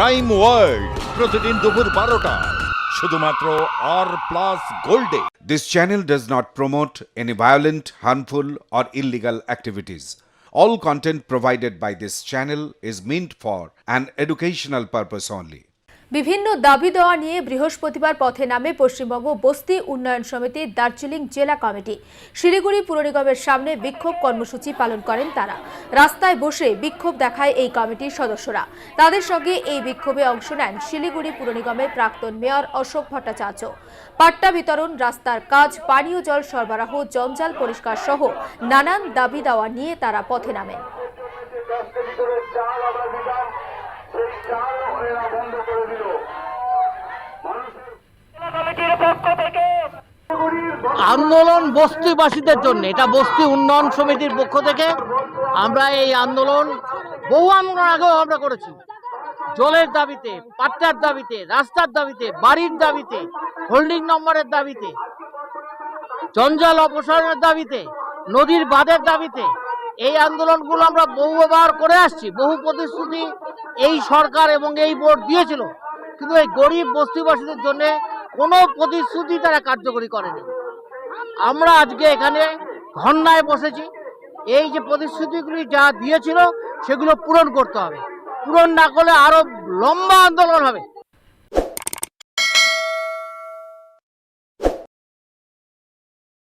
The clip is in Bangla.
ক্রাইম ওয়ার্ল্ড প্রতিদিন দুপুর বারোটায় শুধুমাত্র আর প্লাস গোল্ডে This channel does not promote any violent, harmful, or illegal activities. All content provided by this channel is meant for an educational purpose only. বিভিন্ন দাবি দেওয়া নিয়ে বৃহস্পতিবার পথে নামে পশ্চিমবঙ্গ বস্তি উন্নয়ন সমিতির দার্জিলিং জেলা কমিটি। শিলিগুড়ি পুর নিগমের সামনে বিক্ষোভ কর্মসূচি পালন করেন তারা। রাস্তায় বসে বিক্ষোভ দেখায় এই কমিটির সদস্যরা। তাদের সঙ্গে এই বিক্ষোভে অংশ নেন শিলিগুড়ি পুর নিগমের প্রাক্তন মেয়র অশোক ভট্টাচার্য। পাট্টা বিতরণ, রাস্তার কাজ, পানীয় জল সরবরাহ, জঞ্জাল পরিষ্কার সহ নানান দাবি দেওয়া নিয়ে তারা পথে নামেন। আন্দোলন বস্তিবাসীদের জন্য এটা বস্তি উন্নয়ন সমিতির পক্ষ থেকে আমরা এই আন্দোলন বহু আন্দোলন আগেও আমরা করেছি। জলের দাবিতে পাট্টার দাবিতে রাস্তার দাবিতে বাড়ির দাবিতে হোল্ডিং নম্বরের দাবিতে জঞ্জাল অপসারণের দাবিতে নদীর বাঁধের দাবিতে এই আন্দোলনগুলো আমরা বহুবার করে আসছি, বহু প্রতিশ্রুতি এই সরকার এবং এই বোর্ড দিয়েছিল। কিন্তু এই গরিব বস্তিবাসীদের জন্য কোনো প্রতিশ্রুতি তারা কার্যকরী করেনি। আমরা আজকে এখানে ধর্নায় বসেছি। এই যে প্রতিশ্রুতিগুলি যা দিয়েছিল, সেগুলো পূরণ করতে হবে। পূরণ না করলে আরও লম্বা আন্দোলন হবে।